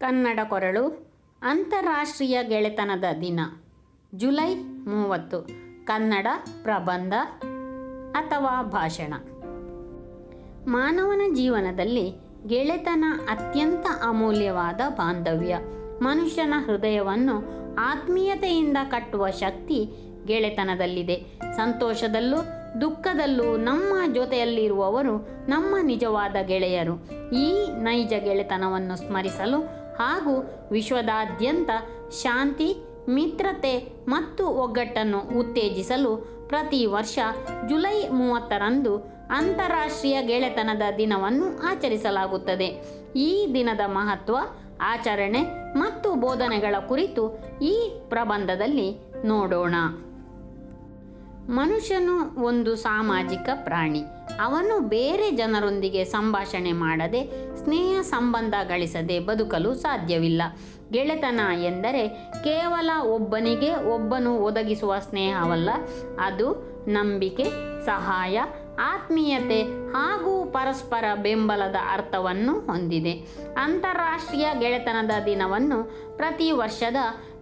ಕನ್ನಡ ಕೊರಳು ಅಂತಾರಾಷ್ಟ್ರೀಯ ಗೆಳೆತನದ ದಿನ, ಜುಲೈ ಮೂವತ್ತು. ಕನ್ನಡ ಪ್ರಬಂಧ ಅಥವಾ ಭಾಷಣ. ಮಾನವನ ಜೀವನದಲ್ಲಿ ಗೆಳೆತನ ಅತ್ಯಂತ ಅಮೂಲ್ಯವಾದ ಬಾಂಧವ್ಯ. ಮನುಷ್ಯನ ಹೃದಯವನ್ನು ಆತ್ಮೀಯತೆಯಿಂದ ಕಟ್ಟುವ ಶಕ್ತಿ ಗೆಳೆತನದಲ್ಲಿದೆ. ಸಂತೋಷದಲ್ಲೂ ದುಃಖದಲ್ಲೂ ನಮ್ಮ ಜೊತೆಯಲ್ಲಿರುವವರು ನಮ್ಮ ನಿಜವಾದ ಗೆಳೆಯರು. ಈ ನೈಜ ಗೆಳೆತನವನ್ನು ಸ್ಮರಿಸಲು ಹಾಗೂ ವಿಶ್ವದಾದ್ಯಂತ ಶಾಂತಿ, ಮಿತ್ರತೆ ಮತ್ತು ಒಗ್ಗಟ್ಟನ್ನು ಉತ್ತೇಜಿಸಲು ಪ್ರತಿ ವರ್ಷ ಜುಲೈ ಮೂವತ್ತರಂದು ಅಂತಾರಾಷ್ಟ್ರೀಯ ಗೆಳೆತನದ ದಿನವನ್ನು ಆಚರಿಸಲಾಗುತ್ತದೆ. ಈ ದಿನದ ಮಹತ್ವ, ಆಚರಣೆ ಮತ್ತು ಬೋಧನೆಗಳ ಕುರಿತು ಈ ಪ್ರಬಂಧದಲ್ಲಿ ನೋಡೋಣ. ಮನುಷ್ಯನು ಒಂದು ಸಾಮಾಜಿಕ ಪ್ರಾಣಿ. ಅವನು ಬೇರೆ ಜನರೊಂದಿಗೆ ಸಂಭಾಷಣೆ ಮಾಡದೆ, ಸ್ನೇಹ ಸಂಬಂಧ ಗಳಿಸದೆ ಬದುಕಲು ಸಾಧ್ಯವಿಲ್ಲ. ಗೆಳೆತನ ಎಂದರೆ ಕೇವಲ ಒಬ್ಬನಿಗೆ ಒಬ್ಬನು ಒದಗಿಸುವ ಸ್ನೇಹವಲ್ಲ, ಅದು ನಂಬಿಕೆ, ಸಹಾಯ ಆತ್ಮೀಯತೆ ಹಾಗೂ ಪರಸ್ಪರ ಬೆಂಬಲದ ಅರ್ಥವನ್ನು ಹೊಂದಿದೆ. ಅಂತಾರಾಷ್ಟ್ರೀಯ ಗೆಳೆತನದ ದಿನವನ್ನು ಪ್ರತಿ ವರ್ಷದ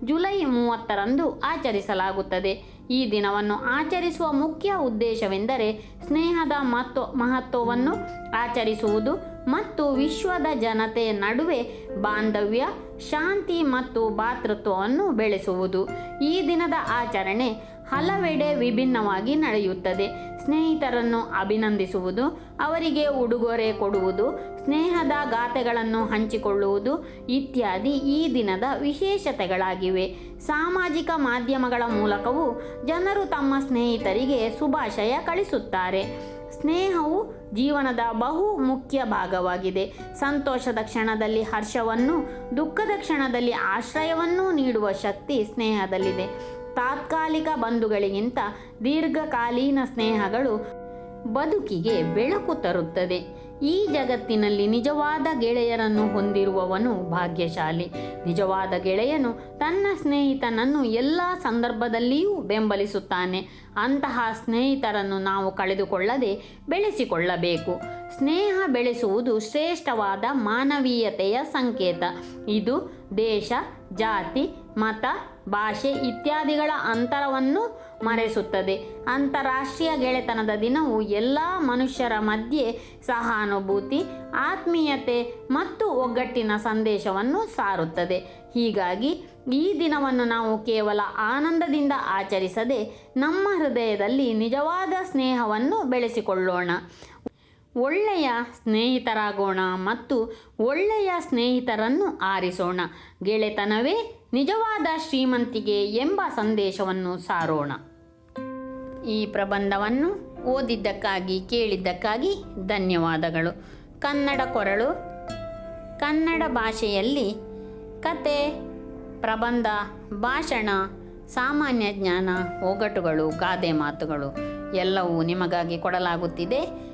ಜುಲೈ ಮೂವತ್ತರಂದು ಆಚರಿಸಲಾಗುತ್ತದೆ. ಈ ದಿನವನ್ನು ಆಚರಿಸುವ ಮುಖ್ಯ ಉದ್ದೇಶವೆಂದರೆ ಸ್ನೇಹದ ಮತ್ತು, ಮಹತ್ವವನ್ನು ಆಚರಿಸುವುದು ಮತ್ತು ವಿಶ್ವದ ಜನತೆ ನಡುವೆ ಬಾಂಧವ್ಯ, ಶಾಂತಿ ಮತ್ತು ಭಾತೃತ್ವವನ್ನು ಬೆಳೆಸುವುದು. ಈ ದಿನದ ಆಚರಣೆ ಹಲವೆಡೆ ವಿಭಿನ್ನವಾಗಿ ನಡೆಯುತ್ತದೆ. ಸ್ನೇಹಿತರನ್ನು ಅಭಿನಂದಿಸುವುದು, ಅವರಿಗೆ ಉಡುಗೊರೆ ಕೊಡುವುದು, ಸ್ನೇಹದ ಗಾಥೆಗಳನ್ನು ಹಂಚಿಕೊಳ್ಳುವುದು ಇತ್ಯಾದಿ ಈ ದಿನದ ವಿಶೇಷತೆಗಳಾಗಿವೆ. ಸಾಮಾಜಿಕ ಮಾಧ್ಯಮಗಳ ಮೂಲಕವೂ ಜನರು ತಮ್ಮ ಸ್ನೇಹಿತರಿಗೆ ಶುಭಾಶಯ ಕಳಿಸುತ್ತಾರೆ. ಸ್ನೇಹವು ಜೀವನದ ಬಹು ಮುಖ್ಯ ಭಾಗವಾಗಿದೆ. ಸಂತೋಷದ ಕ್ಷಣದಲ್ಲಿ ಹರ್ಷವನ್ನು, ದುಃಖದ ಕ್ಷಣದಲ್ಲಿ ಆಶ್ರಯವನ್ನು ನೀಡುವ ಶಕ್ತಿ ಸ್ನೇಹದಲ್ಲಿದೆ. ತಾತ್ಕಾಲಿಕ ಬಂಧುಗಳಿಗಿಂತ ದೀರ್ಘಕಾಲೀನ ಸ್ನೇಹಗಳು ಬದುಕಿಗೆ ಬೆಳಕು ತರುತ್ತದೆ. ಈ ಜಗತ್ತಿನಲ್ಲಿ ನಿಜವಾದ ಗೆಳೆಯರನ್ನು ಹೊಂದಿರುವವನು ಭಾಗ್ಯಶಾಲಿ. ನಿಜವಾದ ಗೆಳೆಯನು ತನ್ನ ಸ್ನೇಹಿತನನ್ನು ಎಲ್ಲ ಸಂದರ್ಭದಲ್ಲಿಯೂ ಬೆಂಬಲಿಸುತ್ತಾನೆ. ಅಂತಹ ಸ್ನೇಹಿತರನ್ನು ನಾವು ಕಳೆದುಕೊಳ್ಳದೆ ಬೆಳೆಸಿಕೊಳ್ಳಬೇಕು. ಸ್ನೇಹ ಬೆಳೆಸುವುದು ಶ್ರೇಷ್ಠವಾದ ಮಾನವೀಯತೆಯ ಸಂಕೇತ. ಇದು ದೇಶ, ಜಾತಿ, ಮತ, ಭಾಷೆ ಇತ್ಯಾದಿಗಳ ಅಂತರವನ್ನು ಮರೆಸುತ್ತದೆ. ಅಂತಾರಾಷ್ಟ್ರೀಯ ಗೆಳೆತನದ ದಿನವು ಎಲ್ಲ ಮನುಷ್ಯರ ಮಧ್ಯೆ ಸಹಾನುಭೂತಿ, ಆತ್ಮೀಯತೆ ಮತ್ತು ಒಗ್ಗಟ್ಟಿನ ಸಂದೇಶವನ್ನು ಸಾರುತ್ತದೆ. ಹೀಗಾಗಿ ಈ ದಿನವನ್ನು ನಾವು ಕೇವಲ ಆನಂದದಿಂದ ಆಚರಿಸದೆ ನಮ್ಮ ಹೃದಯದಲ್ಲಿ ನಿಜವಾದ ಸ್ನೇಹವನ್ನು ಬೆಳೆಸಿಕೊಳ್ಳೋಣ. ಒಳ್ಳೆಯ ಸ್ನೇಹಿತರಾಗೋಣ ಮತ್ತು ಒಳ್ಳೆಯ ಸ್ನೇಹಿತರನ್ನು ಆರಿಸೋಣ. ಗೆಳೆತನವೇ, ನಿಜವಾದ ಶ್ರೀಮಂತಿಗೆ ಎಂಬ ಸಂದೇಶವನ್ನು ಸಾರೋಣ. ಈ ಪ್ರಬಂಧವನ್ನು ಓದಿದ್ದಕ್ಕಾಗಿ, ಕೇಳಿದ್ದಕ್ಕಾಗಿ ಧನ್ಯವಾದಗಳು. ಕನ್ನಡ ಕೊರಳು. ಕನ್ನಡ ಭಾಷೆಯಲ್ಲಿ ಕತೆ, ಪ್ರಬಂಧ, ಭಾಷಣ, ಸಾಮಾನ್ಯ ಜ್ಞಾನ, ಒಗಟುಗಳು, ಗಾದೆ ಮಾತುಗಳು ಎಲ್ಲವೂ ನಿಮಗಾಗಿ ಕೊಡಲಾಗುತ್ತಿದೆ.